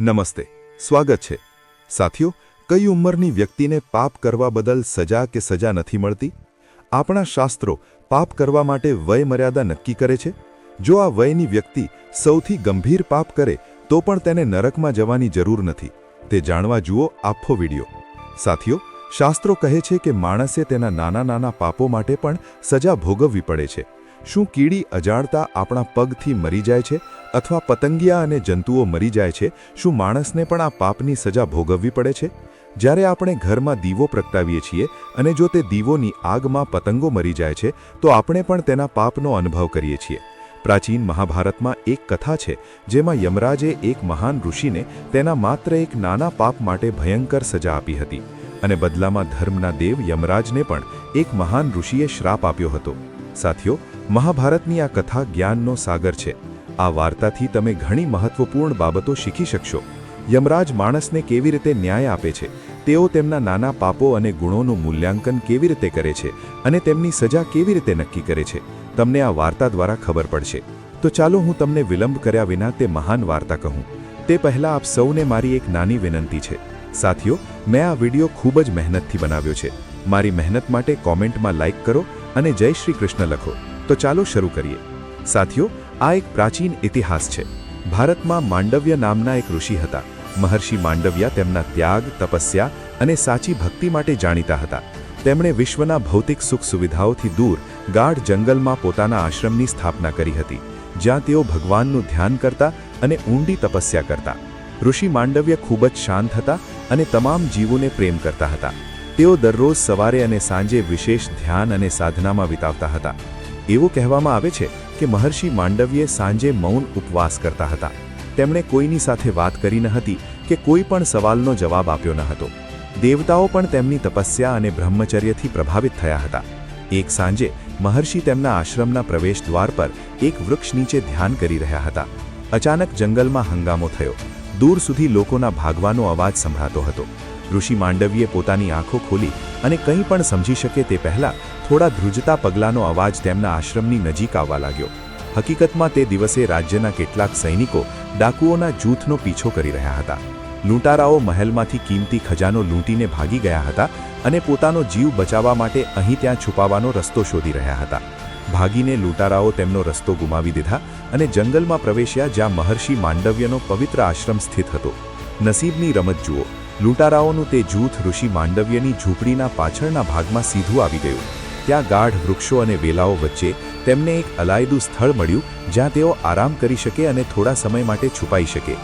નમસ્તે, સ્વાગત છે. સાથીઓ, કઈ ઉંમરની વ્યક્તિને પાપ કરવા બદલ સજા કે સજા નથી મળતી? આપણા શાસ્ત્રો પાપ કરવા માટે વય મર્યાદા નક્કી કરે છે? જો આ વયની વ્યક્તિ સૌથી ગંભીર પાપ કરે, તો પણ તેને નરકમાં જવાની જરૂર નથી. તે જાણવા જુઓ આખો વિડિયો. સાથીઓ, શાસ્ત્રો કહે છે કે માણસે તેના નાના નાના પાપો માટે પણ સજા ભોગવવી પડે છે. શું કીડી અજાણતા આપણા પગથી મરી જાય છે અથવા પતંગિયા અને જંતુઓ મરી જાય છે? શું માણસને પણ આ પાપની સજા ભોગવવી પડે છે? જ્યારે આપણે ઘરમાં દીવો પ્રગટાવીએ છીએ અને જો તે દીવોની આગમાં પતંગો મરી જાય છે, તો આપણે પણ તેના પાપનો અનુભવ કરીએ છીએ. પ્રાચીન મહાભારતમાં એક કથા છે જેમાં યમરાજે એક મહાન ઋષિને તેના માત્ર એક નાના પાપ માટે ભયંકર સજા આપી હતી અને બદલામાં ધર્મના દેવ યમરાજને પણ એક મહાન ઋષિએ શ્રાપ આપ્યો હતો. સાથીઓ, મહાભારતની આ કથા જ્ઞાનનો સાગર છે. આ વાર્તાથી તમે ઘણી મહત્વપૂર્ણ બાબતો શીખી શકશો. યમરાજ માણસને કેવી રીતે ન્યાય આપે છે? તેઓ તેમના નાના પાપો અને ગુણોનું મૂલ્યાંકન કેવી રીતે કરે છે? અને તેમની સજા કેવી રીતે નક્કી કરે છે? તમને આ વાર્તા દ્વારા ખબર પડશે. તો ચાલો હું તમને વિલંબ કર્યા વિના તે મહાન વાર્તા કહું. તે પહેલાં આપ સૌને મારી એક નાની વિનંતી છે. સાથીઓ, મેં આ વિડિયો ખૂબ જ મહેનતથી બનાવ્યો છે. મારી મહેનત માટે કોમેન્ટમાં લાઇક કરો અને જય શ્રી કૃષ્ણ લખો. તો ચાલો શરૂ કરીએ. સાથીઓ, આ એક પ્રાચીન ઇતિહાસ છે. ભારતમાં માંડવ્ય નામના એક ઋષિ હતા. મહર્ષિ માંડવ્યા તેમના ત્યાગ, તપસ્યા અને સાચી ભક્તિ માટે જાણીતા હતા. તેમણે વિશ્વના ભૌતિક સુખ સુવિધાઓથી દૂર ગાઢ જંગલમાં પોતાના આશ્રમની સ્થાપના કરી હતી, જ્યાં તેઓ ભગવાનનું ધ્યાન કરતા અને ઊંડી તપસ્યા કરતા. ઋષિ માંડવ્ય ખૂબ જ શાંત હતા અને તમામ જીવોને પ્રેમ કરતા હતા. તેઓ દરરોજ સવારે અને સાંજે વિશેષ ધ્યાન અને સાધનામાં વિતાવતા હતા. એવું કહેવામાં આવે છે કે મહર્ષિ માંડવ્યે સાંજે મૌન ઉપવાસ કરતા હતા. તેમણે કોઈની સાથે વાત કરી ન હતી કે કોઈ પણ સવાલનો જવાબ આપ્યો ન હતો. દેવતાઓ પણ તેમની તપસ્યા અને બ્રહ્મચર્યથી પ્રભાવિત થયા હતા. એક સાંજે મહર્ષિ તેમના આશ્રમના પ્રવેશ દ્વાર પર એક વૃક્ષ નીચે ધ્યાન કરી રહ્યા હતા. અચાનક જંગલમાં હંગામો થયો. દૂર સુધી લોકોના ભાગવાનો અવાજ સંભળાતો હતો. ઋષિ માંડવીએ પોતાની આંખો ખોલી અને કંઈ પણ સમજી શકે તે પહેલાં થોડા ધ્રુજતા પગલાંનો અવાજ તેમના આશ્રમની નજીક આવવા લાગ્યો. હકીકતમાં તે દિવસે રાજ્યના કેટલાક સૈનિકો ડાકુઓના જૂથનો પીછો કરી રહ્યા હતા. લૂંટારાઓ મહેલમાંથી કિંમતી ખજાનો લૂંટીને ભાગી ગયા હતા અને પોતાનો જીવ બચાવવા માટે અહીં ત્યાં છુપાવવાનો રસ્તો શોધી રહ્યા હતા. ભાગીને લૂંટારાઓ તેમનો રસ્તો ગુમાવી દીધા અને જંગલમાં પ્રવેશ્યા જ્યાં મહર્ષિ માંડવ્યનો પવિત્ર આશ્રમ સ્થિત હતો. નસીબની રમત જુઓ. લૂંટારાઓનું તે જૂથ ઋષિ માંડવ્યની ઝૂંપડીના પાછળના ભાગમાં સીધું આવી ગયું. ત્યાં ગાઢ વૃક્ષો અને વેલાઓ વચ્ચે તેમને એક અલાયદું સ્થળ મળ્યું, જ્યાં તેઓ આરામ કરી શકે અને થોડા સમય માટે છુપાઈ શકે.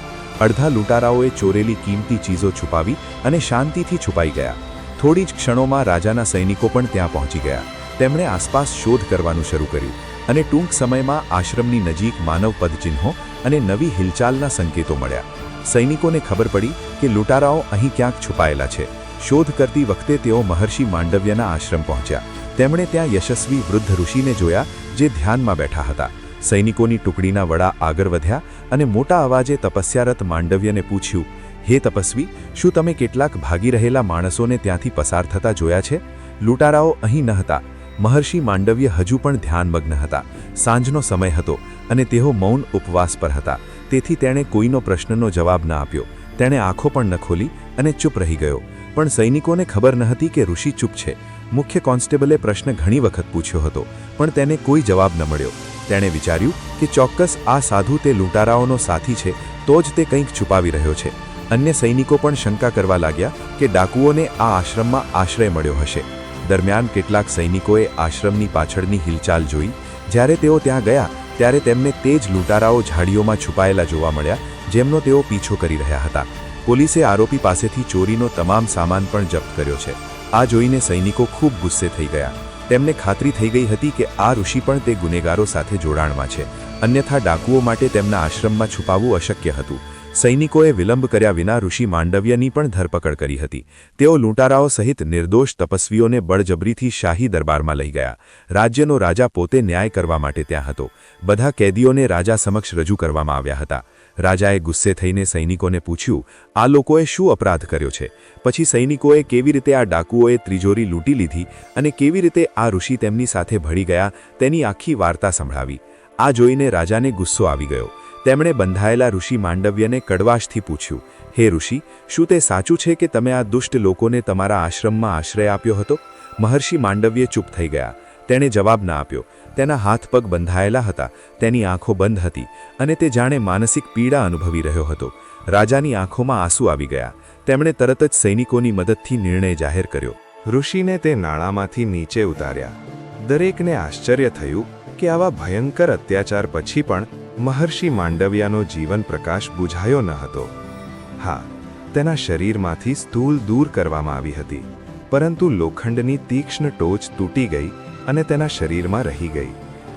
અડધા લૂંટારાઓએ ચોરેલી કિંમતી ચીજો છુપાવી અને શાંતિથી છુપાઈ ગયા. થોડી જ ક્ષણોમાં રાજાના સૈનિકો પણ ત્યાં પહોંચી ગયા. તેમણે આસપાસ શોધ કરવાનું શરૂ કર્યું અને ટૂંક સમયમાં આશ્રમની નજીક માનવ પદચિહ્નો અને નવી હિલચાલના સંકેતો મળ્યા. સૈનિકોને ખબર પડી કે લૂંટારાઓ અહીં ક્યાંક છુપાયેલા છે. શોધ કરતી વખતે તેઓ મહર્ષિ માંડવ્યના આશ્રમ પહોંચ્યા. તેમણે ત્યાં યશસ્વી વૃદ્ધ ઋષિને જોયા, જે ધ્યાનમાં બેઠા હતા. સૈનિકોની ટુકડીના વડા આગળ વધ્યા અને મોટા અવાજે તપસ્યારત માંડવ્યને પૂછ્યું, હે તપસ્વી, શું તમે કેટલાક ભાગી રહેલા માણસોને ત્યાંથી પસાર થતા જોયા છે? લૂંટારાઓ અહીં ન હતા. મહર્ષિ માંડવ્ય હજુ પણ ધ્યાનમગ્ન હતા. સાંજનો સમય હતો. અને તેઓ મૌન ઉપવાસ પર હતા. તેથી તેણે કોઈનો પ્રશ્નનો જવાબ ન આપ્યો. તેણે આંખો પણ ન ખોલી અને ચૂપ રહી ગયો. પણ સૈનિકોને ખબર ન હતી કે ઋષિ ચૂપ છે. મુખ્ય કોન્સ્ટેબલે પ્રશ્ન ઘણી વખત પૂછ્યો હતો, પણ તેને કોઈ જવાબ ન મળ્યો. તેણે વિચાર્યું કે ચોક્કસ આ સાધુ તે લૂંટારાઓનો સાથી છે, તો જ તે કંઈક છુપાવી રહ્યો છે. અન્ય સૈનિકો પણ શંકા કરવા લાગ્યા કે ડાકુઓને આ આશ્રમમાં આશ્રય મળ્યો હશે. દરમિયાન કેટલાક સૈનિકોએ આશ્રમની પાછળની હિલચાલ જોઈ. જ્યારે તેઓ ત્યાં ગયા ત્યારે તેમને તે જ લૂંટારાઓ ઝાડીઓમાં છુપાયેલા જોવા મળ્યા, જેમનો તેઓ પીછો કરી રહ્યા હતા. પોલીસે આરોપી પાસેથી ચોરીનો તમામ સામાન પણ જપ્ત કર્યો છે. આ જોઈને સૈનિકો ખૂબ ગુસ્સે થઈ ગયા. તેમને ખાતરી થઈ ગઈ હતી કે આ ઋષિ પણ તે ગુનેગારો સાથે જોડાણમાં છે. અન્યથા ડાકુઓ માટે તેમના આશ્રમમાં છુપાવવું અશક્ય હતું. સૈનિકોએ વિલંબ કર્યા વિના ઋષિ માંડવ્યની પણ ધરપકડ કરી હતી. તેઓ લૂંટારાઓ સહિત નિર્દોષ તપસ્વીઓને બળજબરીથી શાહી દરબારમાં લઈ ગયા. રાજ્યનો રાજા પોતે ન્યાય કરવા માટે ત્યાં હતો. બધા કેદીઓને રાજા સમક્ષ રજૂ કરવામાં આવ્યા હતા. રાજાએ ગુસ્સે થઈને સૈનિકોને પૂછ્યું, આ લોકોએ શું અપરાધ કર્યો છે? પછી સૈનિકોએ કેવી રીતે આ ડાકુઓએ ત્રિજોરી લૂંટી લીધી અને કેવી રીતે આ ઋષિ તેમની સાથે ભળી ગયા તેની આખી વાર્તા સંભળાવી? આ જોઈને રાજાને ગુસ્સો આવી ગયો. તેમણે બંધાયેલા ઋષિ માંડવ્યને કડવાશથી પૂછ્યું, હે ઋષિ, શું તે સાચું છે કે તમે આ દુષ્ટ લોકોને તમારા આશ્રમમાં આશ્રય આપ્યો હતો? મહર્ષિ માંડવ્ય ચૂપ થઈ ગયા. તેણે જવાબ ના આપ્યો. તેના હાથ પગ બંધાયેલા હતા. તેની આંખો બંધ હતી અને તે જાણે માનસિક પીડા અનુભવી રહ્યો હતો. રાજાની આંખોમાં આંસુ આવી ગયા. તેમણે તરત જ સૈનિકોની મદદથી નિર્ણય જાહેર કર્યો. ઋષિને તે નાણામાંથી નીચે ઉતાર્યા. દરેકને આશ્ચર્ય થયું કે આવા ભયંકર અત્યાચાર પછી પણ મહર્ષિ માંડવ્યાનો જીવન પ્રકાશ બુઝાયો ન હતો. હા, તેના શરીરમાંથી સ્થૂલ દૂર કરવામાં આવી હતી, પરંતુ લોખંડની તીક્ષ્ણ ટોચ તૂટી ગઈ અને તેના શરીરમાં રહી ગઈ,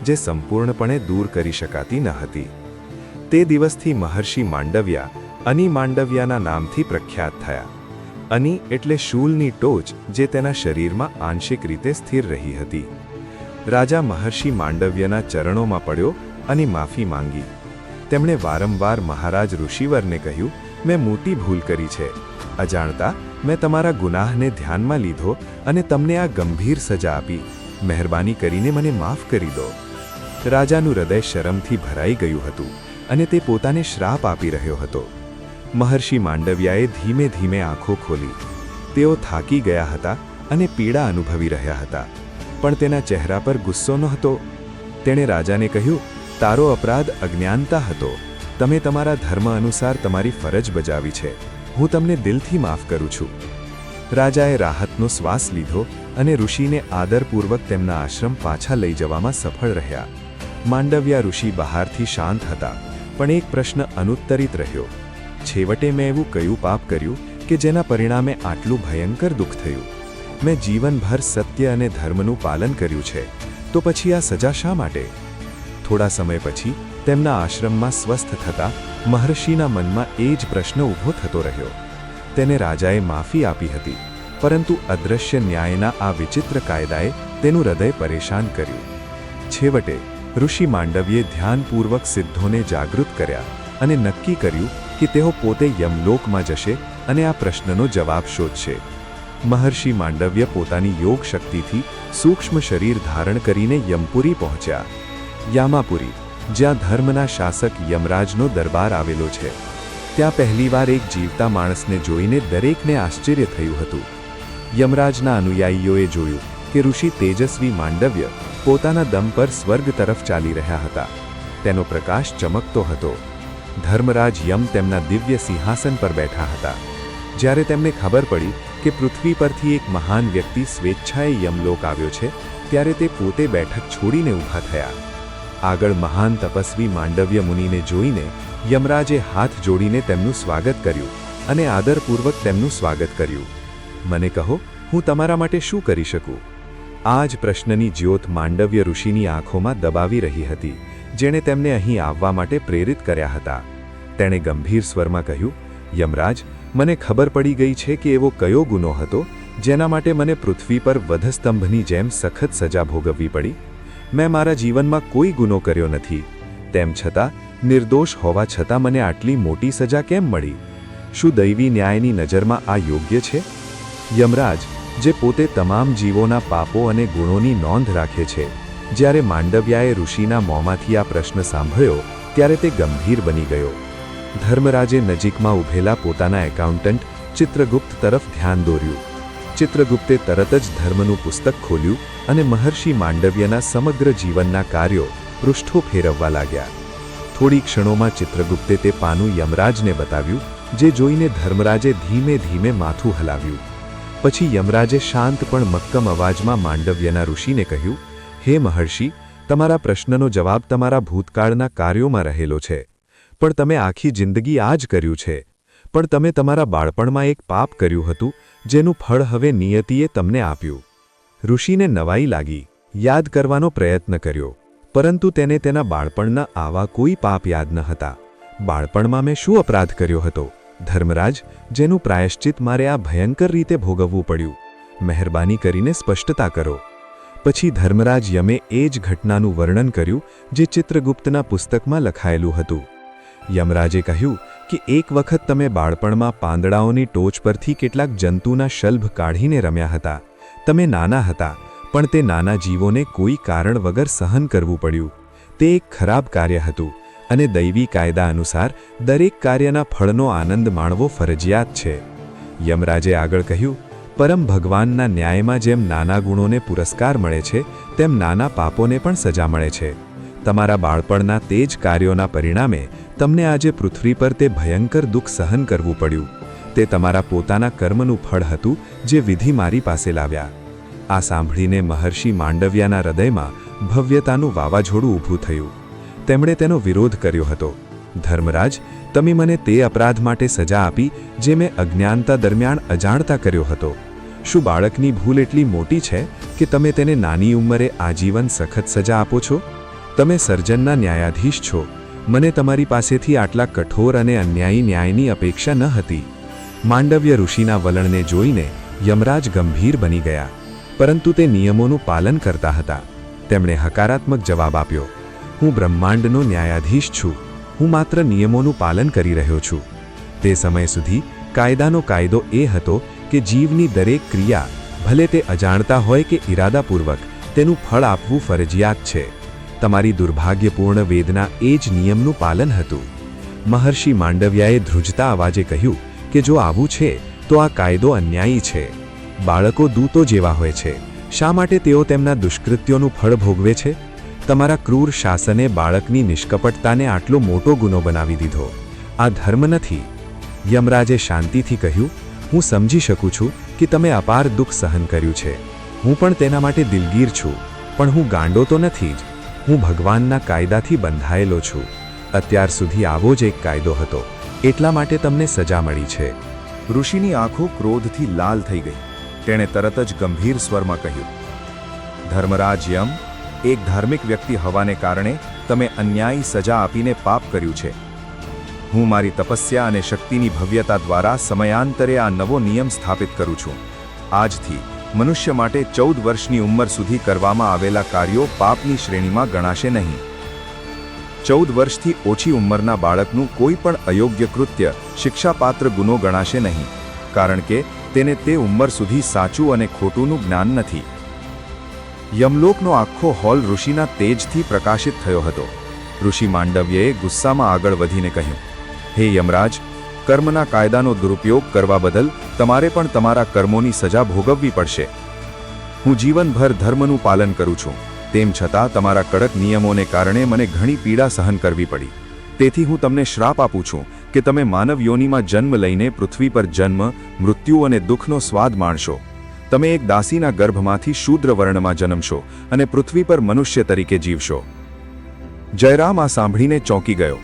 જે સંપૂર્ણપણે દૂર કરી શકાતી ન હતી. તે દિવસથી મહર્ષિ માંડવ્યા અની માંડવ્યાના નામથી પ્રખ્યાત થયા. અની એટલે શૂલની ટોચ જે તેના શરીરમાં આંશિક રીતે સ્થિર રહી હતી. રાજા મહર્ષિ માંડવ્યના ચરણોમાં પડ્યો અને માફી માંગી. તેમણે વારંવાર મહારાજ ઋષિવરને કહ્યું, મેં મોટી ભૂલ કરી છે. અજાણતા, મેં તમારા ગુનાહને ધ્યાનમાં લીધો અને તમને આ ગંભીર સજા આપી. મહેરબાની કરીને મને માફ કરી દો. રાજાનું હૃદય શરમથી ભરાઈ ગયું હતું અને તે પોતાને શ્રાપ આપી રહ્યો હતો. મહર્ષિ માંડવ્યાએ ધીમે ધીમે આંખો ખોલી. તેઓ થાકી ગયા હતા અને પીડા અનુભવી રહ્યા હતા. પણ તેના ચહેરા પર ગુસ્સો નહોતો. તેણે રાજાને કહ્યું તારો અપરાધ અજ્ઞાનતા હતો. તમે તમારા ધર્મ અનુસાર તમારી ફરજ બજાવી છે. હું તમને દિલથી માફ કરું છું. રાજાએ રાહતનો શ્વાસ લીધો અને ઋષિને આદરપૂર્વક તેમના આશ્રમ પાછા લઈ જવામાં સફળ રહ્યા. માંડવ્યા ઋષિ બહારથી શાંત હતા, પણ એક પ્રશ્ન અનુત્તરિત રહ્યો. છેવટે મેં એવું કયું પાપ કર્યું કે જેના પરિણામે આટલું ભયંકર દુઃખ થયું? મેં જીવનભર સત્ય અને ધર્મનું પાલન કર્યું છે. તો પછી આ સજા શા માટે? થોડા સમય પછી તેમના આશ્રમમાં સ્વસ્થ થતા મહર્ષિના મનમાં એ જ પ્રશ્ન ઊભો થતો રહ્યો. તેને રાજાએ માફી આપી હતી, પરંતુ અદૃશ્ય ન્યાયના આ વિચિત્ર કાયદાએ તેનું હૃદય પરેશાન કર્યું. છેવટે ઋષિ માંડવીએ ધ્યાનપૂર્વક સિદ્ધોને જાગૃત કર્યા અને નક્કી કર્યું કે તેઓ પોતે યમલોકમાં જશે અને આ પ્રશ્નનો જવાબ શોધશે. મહર્ષિ માંડવ્ય પોતાની યોગ શક્તિથી સૂક્ષ્મ શરીર ધારણ કરીને યમપુરી પહોંચ્યા. યામાપુરી, જ્યાં ધર્મના શાસક યમરાજનો દરબાર આવેલો છે. ત્યાં પહેલીવાર એક જીવતા માણસને જોઈને દરેકને આશ્ચર્ય થયું હતું. યમરાજના અનુયાયીઓએ જોયું કે ઋષિ તેજસ્વી માંડવ્ય પોતાના દમ પર સ્વર્ગ તરફ ચાલી રહ્યા હતા. તેનો પ્રકાશ ચમકતો હતો. ધર્મરાજ યમ તેમના દિવ્ય સિંહાસન પર બેઠા હતા. જ્યારે તેમને ખબર પડી કે પૃથ્વી પરથી એક મહાન વ્યક્તિ સ્વેચ્છાએ યમલોક આવ્યો છે, ત્યારે તે પોતે બેઠક છોડીને ઊભા થયા. આગળ મહાન તપસ્વી માંડવ્ય મુનિને જોઈને યમરાજે હાથ જોડીને તેમનું સ્વાગત કર્યું અને આદરપૂર્વક તેમનું સ્વાગત કર્યું. મને કહો, હું તમારા માટે શું કરી શકું? આ જ પ્રશ્નની જ્યોત માંડવ્ય ઋષિની આંખોમાં દબાવી રહી હતી, જેણે તેમને અહીં આવવા માટે પ્રેરિત કર્યા હતા. તેણે ગંભીર સ્વરમાં કહ્યું, યમરાજ, મને ખબર પડી ગઈ છે કે એવો કયો ગુનો હતો જેના માટે મને પૃથ્વી પર વધસ્તંભની જેમ સખત સજા ભોગવવી પડી? મેં મારા જીવનમાં કોઈ ગુનો કર્યો નથી. તેમ છતાં, નિર્દોષ હોવા છતાં મને આટલી મોટી સજા કેમ મળી? શું દૈવી ન્યાયની નજરમાં આ યોગ્ય છે? યમરાજ, જે પોતે તમામ જીવોના પાપો અને ગુણોની નોંધ રાખે છે, જ્યારે માંડવ્યાએ ઋષિના મોંમાંથી આ પ્રશ્ન સાંભળ્યો, ત્યારે તે ગંભીર બની ગયો. ધર્મરાજે નજીકમાં ઊભેલા પોતાના એકાઉન્ટન્ટ ચિત્રગુપ્ત તરફ ધ્યાન દોર્યું. ચિત્રગુપ્તે તરત જ ધર્મનું પુસ્તક ખોલ્યું અને મહર્ષિ માંડવ્યના સમગ્ર જીવનના કાર્યો પૃષ્ઠો ફેરવવા લાગ્યા. થોડી ક્ષણોમાં ચિત્રગુપ્તે તે પાનું યમરાજને બતાવ્યું, જે જોઈને ધર્મરાજે ધીમે ધીમે માથું હલાવ્યું. પછી યમરાજે શાંત પણ મક્કમ અવાજમાં માંડવ્યના ઋષિને કહ્યું, હે મહર્ષિ, તમારા પ્રશ્નનો જવાબ તમારા ભૂતકાળના કાર્યોમાં રહેલો છે. પણ તમે આખી જિંદગી આ જ કર્યું છે. પણ તમે તમારા બાળપણમાં એક પાપ કર્યું હતું જેનું ફળ હવે નિયતિએ તમને આપ્યું. ઋષિને નવાઈ લાગી, યાદ કરવાનો પ્રયત્ન કર્યો, પરંતુ તેને તેના બાળપણના આવા કોઈ પાપ યાદ ન હતા. બાળપણમાં મેં શું અપરાધ કર્યો હતો? ધર્મરાજ, જેનું પ્રાયશ્ચિત મારે આ ભયંકર રીતે ભોગવવું પડ્યું. મહેરબાની કરીને સ્પષ્ટતા કરો. પછી ધર્મરાજ યમે એ જ ઘટનાનું વર્ણન કર્યું, જે ચિત્રગુપ્તના પુસ્તકમાં લખાયેલું હતું. યમરાજે કહ્યું કે એક વખત તમે બાળપણમાં પાંદડાઓની ટોચ પરથી કેટલાક જંતુના શલ્ભ કાઢીને રમ્યા હતા. તમે નાના હતા, પણ તે નાના જીવોને કોઈ કારણ વગર સહન કરવું પડ્યું. તે એક ખરાબ કાર્ય હતું અને દૈવી કાયદા અનુસાર દરેક કાર્યના ફળનો આનંદ માણવો ફરજિયાત છે. યમરાજે આગળ કહ્યું, પરમ ભગવાનના ન્યાયમાં જેમ નાના ગુણોને પુરસ્કાર મળે છે, તેમ નાના પાપોને પણ સજા મળે છે. તમારા બાળપણના તે જ કાર્યોના પરિણામે તમને આજે પૃથ્વી પર તે ભયંકર દુઃખ સહન કરવું પડ્યું. તે તમારા પોતાના કર્મનું ફળ હતું જે વિધિ મારી પાસે લાવ્યા. આ સાંભળીને મહર્ષિ માંડવ્યાના હૃદયમાં ભવ્યતાનું વાવાઝોડું ઊભું થયું. તેમણે તેનો વિરોધ કર્યો હતો. ધર્મરાજ, તમે મને તે અપરાધ માટે સજા આપી, જે મેં અજ્ઞાનતા દરમિયાન અજાણતા કર્યો હતો. શું બાળકની ભૂલ એટલી મોટી છે કે તમે તેને નાની ઉંમરે આજીવન સખત સજા આપો છો? તમે સર્જનના ન્યાયાધીશ છો. મને તમારી પાસેથી આટલા કઠોર અને અન્યાયી ન્યાયની અપેક્ષા ન હતી. માંડવ્ય ઋષિના વલણને જોઈને યમરાજ ગંભીર બની ગયા, પરંતુ તે નિયમોનું પાલન કરતા હતા. તેમણે હકારાત્મક જવાબ આપ્યો, હું બ્રહ્માંડનો ન્યાયાધીશ છું. હું માત્ર નિયમોનું પાલન કરી રહ્યો છું. તે સમય સુધી કાયદાનો કાયદો એ હતો કે જીવની દરેક ક્રિયા ભલે તે અજાણતા હોય કે ઈરાદાપૂર્વક, તેનું ફળ આપવું ફરજિયાત છે. તમારી દુર્ભાગ્યપૂર્ણ વેદના એ જ નિયમનું પાલન હતું. મહર્ષિ માંડવ્યાએ ધ્રુજતા અવાજે કહ્યું કે જો આવું છે, તો આ કાયદો અન્યાયી છે. બાળકો દૂતો જેવા હોય છે. શા માટે તેઓ તેમના દુષ્કૃત્યોનું ફળ ભોગવે છે? તમારા ક્રૂર શાસને બાળકની નિષ્કપટતાને આટલો મોટો ગુનો બનાવી દીધો. આ ધર્મ નથી. યમરાજે શાંતિથી કહ્યું, હું સમજી શકું છું કે તમે અપાર દુઃખ સહન કર્યું છે. હું પણ તેના માટે દિલગીર છું, પણ હું ગાંડો તો નથી જ. હું ભગવાનના કાયદાથી બંધાયેલો છું. અત્યાર સુધી આવો જ એક કાયદો હતો. એટલા માટે તમને સજા મળી છે. ઋષિની આંખો ક્રોધથી લાલ થઈ ગઈ. તેણે તરત જ ગંભીર સ્વરમાં કહ્યું ધર્મરાજ યમ એક ધાર્મિક વ્યક્તિ હોવાને કારણે તમે અન્યાયી, સજા આપીને પાપ કર્યું છે. હું મારી તપસ્યા અને શક્તિની ભવ્યતા દ્વારા સમયાંતરે આ નવો નિયમ સ્થાપિત કરું છું. આજથી મનુષ્ય માટે ચૌદ વર્ષની ઉંમર સુધી કરવામાં આવેલા કાર્યો પાપની શ્રેણીમાં ગણાશે નહીં. ચૌદ વર્ષથી ઓછી ઉંમરના બાળકનું કોઈ પણ અયોગ્ય કૃત્ય, શિક્ષાપાત્ર ગુનો ગણાશે નહીં, કારણ કે તેને તે ઉંમર સુધી સાચું અને ખોટુંનું જ્ઞાન નથી. યમલોકનો આખો હોલ ઋષિના તેજથી પ્રકાશિત થયો હતો. ઋષિ માંડવ્યએ ગુસ્સામાં આગળ વધીને કહ્યું, હે યમરાજ કર્મના કાયદાનો દુરુપયોગ કરવા બદલ તમારે પણ તમારા કર્મોની સજા ભોગવવી પડશે. હું જીવનભર ધર્મનું પાલન કરું છું. તેમ છતાં તમારા કડક નિયમોને કારણે મને ઘણી પીડા સહન કરવી પડી. તેથી હું તમને શ્રાપ આપું છું કે તમે માનવ યોનિમાં જન્મ લઈને પૃથ્વી પર જન્મ, મૃત્યુ અને દુઃખનો સ્વાદ માણશો. તમે એક દાસીના ગર્ભમાંથી શૂદ્ર વર્ણમાં જન્મશો અને પૃથ્વી પર મનુષ્ય તરીકે જીવશો. જયરામ આ સાંભળીને ચોંકી ગયો.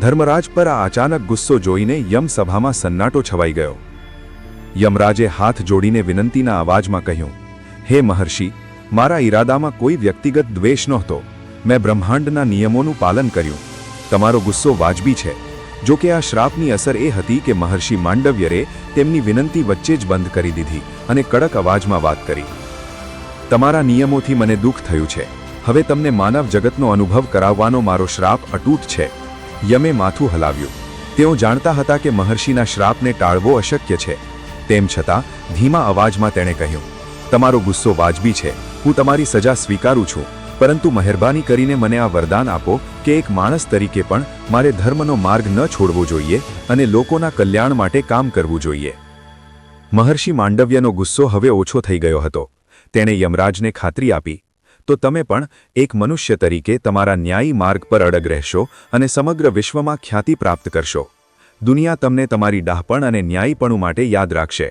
ધર્મરાજ પર આ અચાનક ગુસ્સો જોઈને યમસભામાં સન્નાટો છવાઈ ગયો. યમરાજે હાથ જોડીને વિનંતીના અવાજમાં કહ્યું, હે મહર્ષિ, મારા ઈરાદામાં કોઈ વ્યક્તિગત દ્વેષ નહોતો. મેં બ્રહ્માંડના નિયમોનું પાલન કર્યું. તમારો ગુસ્સો વાજબી છે. જો કે આ શ્રાપની અસર એ હતી કે મહર્ષિ માંડવ્યરે તેમની વિનંતી વચ્ચે જ બંધ કરી દીધી અને કડક અવાજમાં વાત કરી. તમારા નિયમોથી મને દુઃખ થયું છે. હવે તમને માનવ જગતનો અનુભવ કરાવવાનો મારો શ્રાપ અટૂટ છે. યમે માથું હલાવ્યું. તેઓ જાણતા હતા કે મહર્ષિના શ્રાપને ટાળવો અશક્ય છે. તેમ છતાં, ધીમા અવાજમાં તેણે કહ્યું, તમારો ગુસ્સો વાજબી છે. હું તમારી સજા સ્વીકારું છું. પરંતુ મહેરબાની કરીને મને આ વરદાન આપો કે એક માણસ તરીકે પણ મારે ધર્મનો માર્ગ ન છોડવો જોઈએ અને લોકોના કલ્યાણ માટે કામ કરવું જોઈએ. મહર્ષિ માંડવ્યનો ગુસ્સો હવે ઓછો થઈ ગયો હતો. તેણે યમરાજને ખાતરી આપી તો તમે પણ એક મનુષ્ય તરીકે તમારા ન્યાયી માર્ગ પર અડગ રહેશો અને સમગ્ર વિશ્વમાં ખ્યાતિ પ્રાપ્ત કરશો. દુનિયા તમને તમારી ડાહપણ અને ન્યાયીપણું માટે યાદ રાખશે,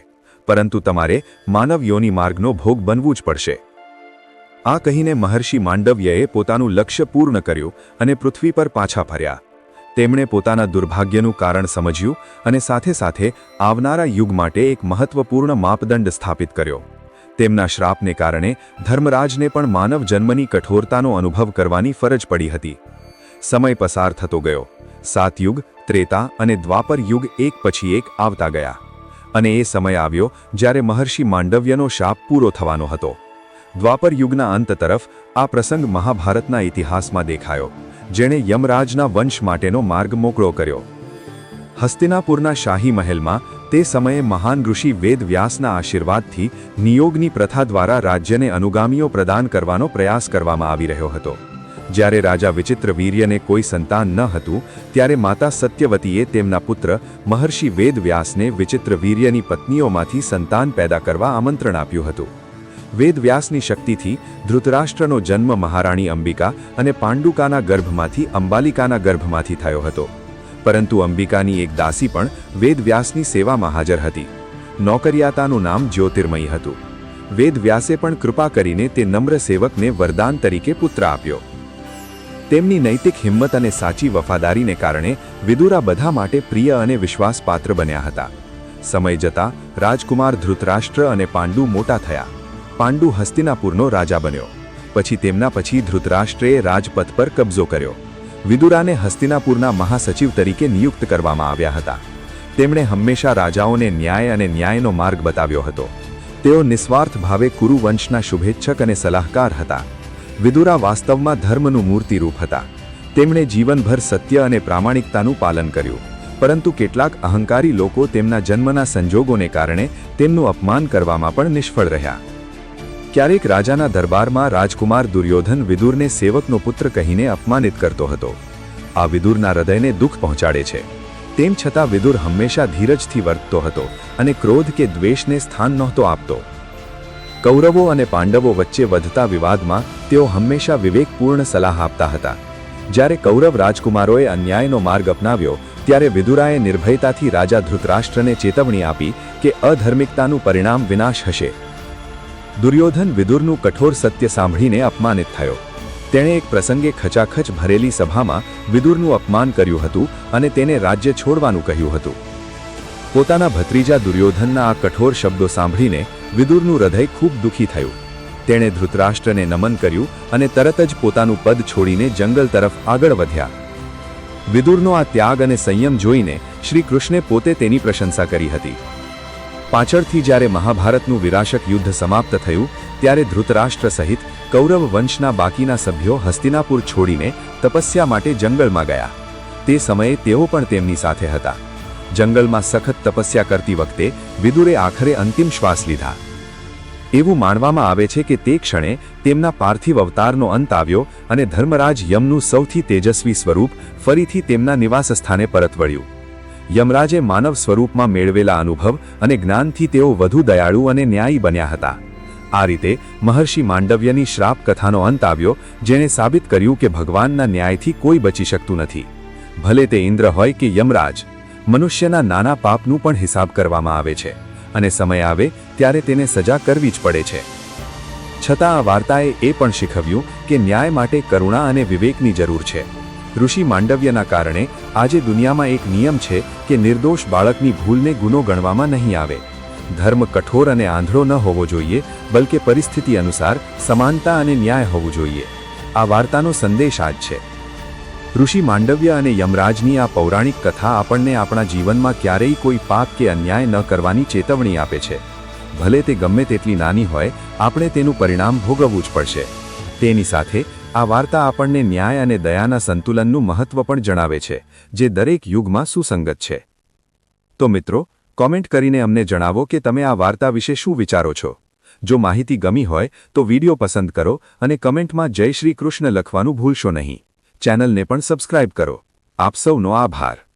પરંતુ તમારે માનવ યોની માર્ગનો ભોગ બનવું જ પડશે. આ કહીને મહર્ષિ માંડવ્યએ પોતાનું લક્ષ્ય પૂર્ણ કર્યું અને પૃથ્વી પર પાછા ફર્યા. તેમણે પોતાના દુર્ભાગ્યનું કારણ સમજ્યું અને સાથે સાથે આવનારા યુગ માટે એક મહત્વપૂર્ણ માપદંડ સ્થાપિત કર્યો. તેમના શ્રાપને કારણે ધર્મરાજને પણ માનવ જન્મની કઠોરતાનો અનુભવ કરવાની ફરજ પડી હતી. સમય પસાર થતો ગયો. સાતયુગ ત્રેતા અને દ્વાપર યુગ એક પછી એક આવતા ગયા. અને એ સમય આવ્યો જ્યારે મહર્ષિ માંડવ્યનો શાપ પૂરો થવાનો હતો. દ્વાપર યુગના અંત તરફ આ પ્રસંગ મહાભારતના ઇતિહાસમાં દેખાયો, જેણે યમરાજના વંશ માટેનો માર્ગ મોકળો કર્યો. હસ્તિનાપુરના શાહી મહેલમાં તે સમયે મહાન ઋષિ વેદવ્યાસના આશીર્વાદથી નિયોગની પ્રથા દ્વારા રાજ્યને અનુગામીઓ પ્રદાન કરવાનો પ્રયાસ કરવામાં આવી રહ્યો હતો. જ્યારે રાજા વિચિત્ર વીર્યને કોઈ સંતાન ન હતું, ત્યારે માતા સત્યવતીએ તેમના પુત્ર મહર્ષિ વેદવ્યાસને વિચિત્ર વીર્યની પત્નીઓમાંથી સંતાન પેદા કરવા આમંત્રણ આપ્યું હતું. વેદવ્યાસની શક્તિથી ધૃતરાષ્ટ્રનો જન્મ મહારાણી અંબિકા અને પાંડુકાના ગર્ભમાંથી અંબાલિકાના ગર્ભમાંથી થયો હતો. પરંતુ અંબિકાની એક દાસી પણ વેદવ્યાસની સેવામાં હાજર હતી. નોકરિયાતાનું નામ જ્યોતિર્મયી હતું. વેદવ્યાસે પણ કૃપા કરીને તે નમ્ર સેવકને વરદાન તરીકે પુત્ર આપ્યો. તેમની નૈતિક હિંમત અને સાચી વફાદારીને કારણે વિદુરા બધા માટે પ્રિય અને વિશ્વાસપાત્ર બન્યા હતા. સમય જતાં રાજકુમાર ધૃતરાષ્ટ્ર અને પાંડુ મોટા થયા. પાંડુ હસ્તિનાપુરનો રાજા બન્યો. પછી તેમના પછી ધૃતરાષ્ટ્રે રાજપથ પર કબજો કર્યો. વિદુરાને હસ્તિનાપુરના મહાસચિવ તરીકે નિયુક્ત કરવામાં આવ્યા હતા. તેમણે હંમેશા રાજાઓને ન્યાય અને ન્યાયનો માર્ગ બતાવ્યો હતો. તેઓ નિસ્વાર્થ ભાવે કુરુવંશના શુભેચ્છક અને સલાહકાર હતા. વિદુરા વાસ્તવમાં ધર્મનું મૂર્તિરૂપ હતા. તેમણે જીવનભર સત્ય અને પ્રામાણિકતાનું પાલન કર્યું. પરંતુ કેટલાક અહંકારી લોકો તેમના જન્મના સંજોગોને કારણે તેમનું અપમાન કરવામાં પણ નિષ્ફળ રહ્યા. ક્યારેક રાજાના દરબારમાં રાજકુમાર દુર્યોધન વિદુરને સેવકનો પુત્ર કહીને અપમાનિત કરતો હતો. આ વિદુરના હૃદયને દુઃખ પહોંચાડે છે. તેમ છતાં વિદુર હંમેશા ધીરજથી વર્તતો હતો અને ક્રોધ કે દ્વેષને સ્થાન નહોતો આપતો. કૌરવો અને પાંડવો વચ્ચે વધતા વિવાદમાં તેઓ હંમેશા વિવેકપૂર્ણ સલાહ આપતા હતા. જ્યારે કૌરવ રાજકુમારોએ અન્યાયનો માર્ગ અપનાવ્યો, ત્યારે વિદુરાએ નિર્ભયતાથી રાજા ધૃતરાષ્ટ્રને ચેતવણી આપી કે અધર્મિકતાનું પરિણામ વિનાશ હશે. દુર્યોધન વિદુરનું કઠોર સત્ય સાંભળીને અપમાનિત થયો. તેણે એક પ્રસંગે ખચાખચ ભરેલી સભામાં વિદુરનું અપમાન કર્યું હતું અને તેને રાજ્ય છોડવાનું કહ્યું હતું. પોતાના ભત્રીજા દુર્યોધનના આ કઠોર શબ્દો સાંભળીને વિદુરનું હૃદય ખૂબ દુઃખી થયું. તેણે ધૃતરાષ્ટ્રને નમન કર્યું અને તરત જ પોતાનું પદ છોડીને જંગલ તરફ આગળ વધ્યા. વિદુરનો આ ત્યાગ અને સંયમ જોઈને શ્રી કૃષ્ણે પોતે તેની પ્રશંસા કરી હતી. પાછળથી જ્યારે મહાભારતનું વિરાશક યુદ્ધ સમાપ્ત થયું, ત્યારે ધૃતરાષ્ટ્ર સહિત કૌરવ વંશના બાકીના સભ્યો હસ્તિનાપુર છોડીને તપસ્યા માટે જંગલમાં ગયા. તે સમયે તેઓ પણ તેમની સાથે હતા. જંગલમાં સખત તપસ્યા કરતી વખતે વિદુરે આખરે અંતિમ શ્વાસ લીધા. એવું માનવામાં આવે છે કે તે ક્ષણે તેમના પાર્થિવ અવતારનો અંત આવ્યો અને ધર્મરાજ યમનું સૌથી તેજસ્વી સ્વરૂપ ફરીથી તેમના નિવાસસ્થાને પરત વળ્યું. યમરાજે માનવ સ્વરૂપમાં મેળવેલા અનુભવ અને જ્ઞાનથી તેઓ વધુ દયાળુ અને ન્યાયી બન્યા હતા. આ રીતે મહર્ષિ માંડવ્યની શ્રાપ કથાનો અંત આવ્યો, જેણે સાબિત કર્યું કે ભગવાનના ન્યાયથી કોઈ બચી શકતું નથી. ભલે તે ઇન્દ્ર હોય કે યમરાજ, મનુષ્યના નાના પાપનું પણ હિસાબ કરવામાં આવે છે અને સમય આવે ત્યારે તેને સજા કરવી જ પડે છે. છતાં આ વાર્તાએ એ પણ શીખવ્યું કે ન્યાય માટે કરુણા અને વિવેકની જરૂર છે. ઋષિ માંડવ્યના કારણે આજે દુનિયામાં એક નિયમ છે કે નિર્દોષ બાળકની ભૂલને ગુનો ગણવામાં નહીં આવે. ધર્મ કઠોર અને આંધળો ન હોવો જોઈએ, બલકે પરિસ્થિતિ અનુસાર સમાનતા અને ન્યાય હોવું જોઈએ. આ વાર્તાનો સંદેશ આ જ છે. ઋષિ માંડવ્ય અને યમરાજની આ પૌરાણિક કથા આપણને આપણા જીવનમાં ક્યારેય કોઈ પાપ કે અન્યાય ન કરવાની ચેતવણી આપે છે. ભલે તે ગમે તેટલી નાની હોય, આપણે તેનું પરિણામ ભોગવવું જ પડશે. તેની સાથે આ વાર્તા આપણને ન્યાય અને દયાના સંતુલનનું મહત્વ પણ જણાવે છે, જે દરેક યુગમાં સુસંગત છે. તો મિત્રો, કોમેન્ટ કરીને અમને જણાવો કે તમે આ વાર્તા વિશે શું વિચારો છો. જો માહિતી ગમી હોય, તો વીડિયો પસંદ કરો અને કમેન્ટમાં જય શ્રી કૃષ્ણ લખવાનું ભૂલશો નહીં. ચેનલને પણ સબસ્ક્રાઇબ કરો. આપ સૌનો આભાર.